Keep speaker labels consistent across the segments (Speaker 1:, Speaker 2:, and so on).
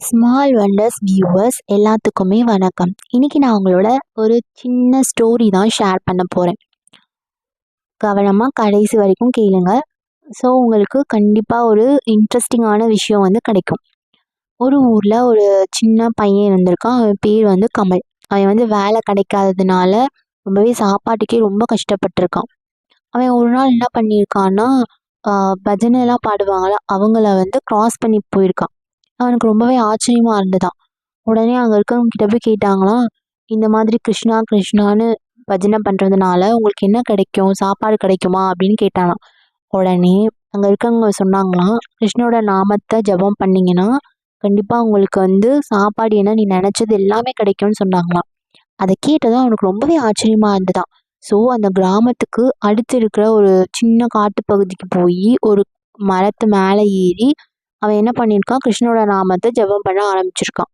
Speaker 1: Small wonders viewers எல்லாத்துக்குமே வணக்கம். இன்னைக்கு நான் உங்களோட ஒரு சின்ன ஸ்டோரி தான் ஷேர் பண்ண போகிறேன் கவனமாக கடைசி வரைக்கும் கேளுங்க. ஸோ உங்களுக்கு கண்டிப்பாக ஒரு இன்ட்ரெஸ்டிங்கான விஷயம் வந்து கிடைக்கும். ஒரு ஊரில் ஒரு சின்ன பையன் இருந்திருக்கான். அவன் பேர் வந்து கமல். அவன் வந்து வேலை கிடைக்காததுனால ரொம்பவே சாப்பாட்டுக்கே ரொம்ப கஷ்டப்பட்டிருக்கான். அவன் ஒரு நாள் என்ன பண்ணியிருக்கான்னா பஜனைலாம் பாடுவாங்களா அவங்கள வந்து க்ராஸ் பண்ணி போயிருக்கான். அவனுக்கு ரொம்பவே ஆச்சரியமாக இருந்ததான். உடனே அங்கே இருக்கவங்க கிட்ட போய் கேட்டாங்களாம் இந்த மாதிரி கிருஷ்ணா கிருஷ்ணான்னு பஜனை பண்ணுறதுனால உங்களுக்கு என்ன கிடைக்கும்? சாப்பாடு கிடைக்குமா? அப்படின்னு கேட்டானாம் உடனே அங்கே இருக்கவங்க சொன்னாங்களாம் கிருஷ்ணோட நாமத்தை ஜெபம் பண்ணிங்கன்னா கண்டிப்பாக உங்களுக்கு வந்து சாப்பாடு என்ன நீ நினச்சது எல்லாமே கிடைக்கும்னு சொன்னாங்களாம். அதை கேட்டதும் அவனுக்கு ரொம்பவே ஆச்சரியமாக இருந்ததான். ஸோ அந்த கிராமத்துக்கு அடுத்து இருக்கிற ஒரு சின்ன காட்டு பகுதிக்கு போய் ஒரு மரத்து மேலே ஏறி அவன் என்ன பண்ணியிருக்கான்? கிருஷ்ணனோட நாமத்தை ஜெபம் பண்ண ஆரம்பிச்சிருக்கான்.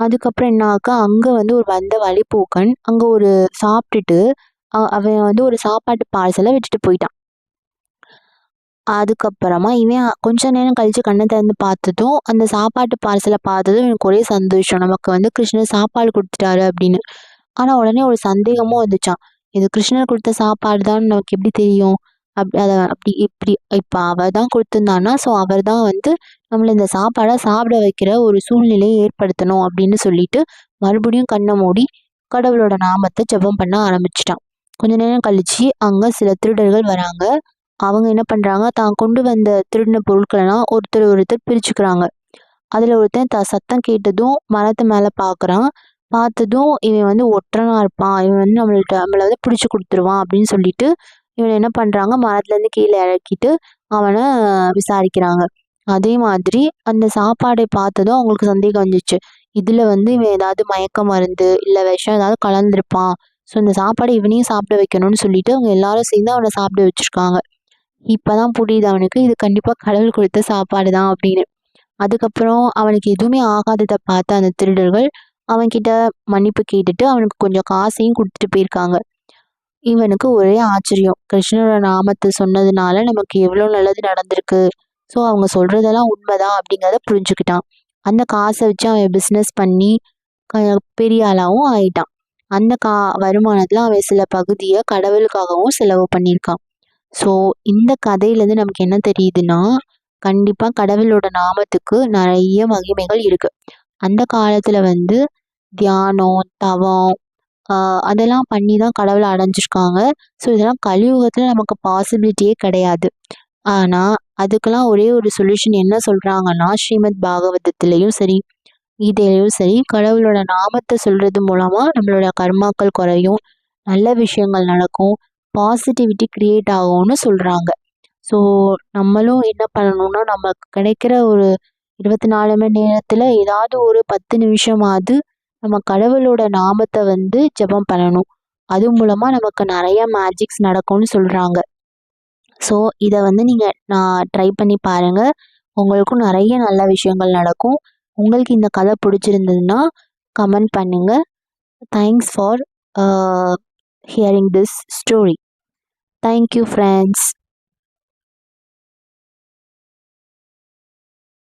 Speaker 1: அதுக்கப்புறம் என்ன ஆக்கா அங்கே வந்து ஒரு வந்த வழிப்போக்கன் அங்கே ஒரு சாப்பிட்டுட்டு அவன் வந்து ஒரு சாப்பாட்டு பார்சலை விட்டுட்டு போயிட்டான். அதுக்கப்புறமா இவன் கொஞ்ச நேரம் கழித்து கண்ணை திறந்து பார்த்ததும் அந்த சாப்பாட்டு பார்சலை பார்த்ததும் எனக்கு ஒரே சந்தோஷம். நமக்கு வந்து கிருஷ்ணர் சாப்பாடு கொடுத்துட்டாரு அப்படின்னு. ஆனால் உடனே ஒரு சந்தேகமும் வந்துச்சான் இது கிருஷ்ணர் கொடுத்த சாப்பாடு தான் நமக்கு எப்படி தெரியும்? அப் அதை அப்படி இப்படி இப்போ அவர் தான் கொடுத்துருந்தான்னா ஸோ அவர் தான் வந்து நம்மளை இந்த சாப்பாடை சாப்பிட வைக்கிற ஒரு சூழ்நிலையை ஏற்படுத்தணும் அப்படின்னு சொல்லிட்டு மறுபடியும் கண்ணை மூடி கடவுளோட நாமத்தை ஜெபம் பண்ண ஆரம்பிச்சிட்டான். கொஞ்ச நேரம் கழித்து அங்கே சில திருடர்கள் வராங்க. அவங்க என்ன பண்ணுறாங்க தான் கொண்டு வந்த திருடின பொருட்களெல்லாம் ஒருத்தர் ஒருத்தர் பிரிச்சுக்கிறாங்க. அதில் ஒருத்தன் த சத்தம் கேட்டதும் மரத்து மேலே பார்க்குறான் பார்த்ததும் இவன் வந்து ஒற்றனா இருப்பான். இவன் வந்து நம்மள்ட்ட நம்மளை வந்து பிடிச்சி கொடுத்துருவான் அப்படின்னு சொல்லிட்டு இவனை என்ன பண்ணுறாங்க மரத்துலேருந்து கீழே இறக்கிட்டு அவனை விசாரிக்கிறாங்க. அதே மாதிரி அந்த சாப்பாடை பார்த்ததும் அவங்களுக்கு சந்தேகம் வந்துச்சு. இதில் வந்து இவன் ஏதாவது மயக்க மருந்து இல்லை விஷம் ஏதாவது கலந்துருப்பான். ஸோ இந்த சாப்பாடை இவனையும் சாப்பிட வைக்கணும்னு சொல்லிட்டு அவங்க எல்லாரும் சேர்ந்து அவனை சாப்பிட வச்சுருக்காங்க. இப்போ தான் புரியுது அவனுக்கு இது கண்டிப்பாக கடவுள் கொடுத்த சாப்பாடு தான் அப்படின்னு. அதுக்கப்புறம் அவனுக்கு எதுவுமே ஆகாததை பார்த்த அந்த திருடர்கள் அவன்கிட்ட மன்னிப்பு கேட்டுட்டு அவனுக்கு கொஞ்சம் காசையும் கொடுத்துட்டு போயிருக்காங்க. இவனுக்கு ஒரே ஆச்சரியம். கிருஷ்ணரோட நாமத்தை சொன்னதுனால நமக்கு எவ்வளோ நல்லது நடந்திருக்கு. ஸோ அவங்க சொல்கிறதெல்லாம் உண்மைதான் அப்படிங்கிறத புரிஞ்சுக்கிட்டான். அந்த காசை வச்சு அவன் பிஸ்னஸ் பண்ணி க- பெரிய ஆளாகவும் ஆயிட்டான். அந்த கா வருமானத்தில் அவன் சில பகுதியை கடவுளுக்காகவும் செலவு பண்ணியிருக்கான். ஸோ இந்த கதையிலேருந்து நமக்கு என்ன தெரியுதுன்னா கண்டிப்பாக கடவுளோட நாமத்துக்கு நிறைய மகிமைகள் இருக்குது அந்த காலத்தில் வந்து தியானம் தவம் அதெல்லாம் பண்ணி தான் கடவுளை அடைஞ்சிருக்காங்க. ஸோ இதெல்லாம் கலியுகத்தில் நமக்கு பாசிபிலிட்டியே கிடையாது. ஆனால் அதுக்கெல்லாம் ஒரே ஒரு சொல்யூஷன் என்ன சொல்கிறாங்கன்னா ஸ்ரீமத் பாகவதத்துலேயும் சரி கீதையிலையும் சரி கடவுளோட நாமத்தை சொல்கிறது மூலமாக நம்மளோட கர்மாக்கள் குறையும் நல்ல விஷயங்கள் நடக்கும் பாசிட்டிவிட்டி க்ரியேட் ஆகும்னு சொல்கிறாங்க ஸோ நம்மளும் என்ன பண்ணணும்னா நமக்கு கிடைக்கிற ஒரு இருபத்தி நாலு மணி நேரத்தில் ஏதாவது ஒரு பத்து நிமிஷமாவது நம்ம கடவுளோட நாமத்தை வந்து ஜெபம் பண்ணணும். அது மூலமாக நமக்கு நிறைய மேஜிக்ஸ் நடக்கும்னு சொல்கிறாங்க ஸோ இதை வந்து நீங்கள் நான் ட்ரை பண்ணி பாருங்கள் உங்களுக்கும் நிறைய நல்ல விஷயங்கள் நடக்கும். உங்களுக்கு இந்த கதை பிடிச்சிருந்ததுன்னா கமெண்ட் பண்ணுங்கள் thanks for hearing this story thank you friends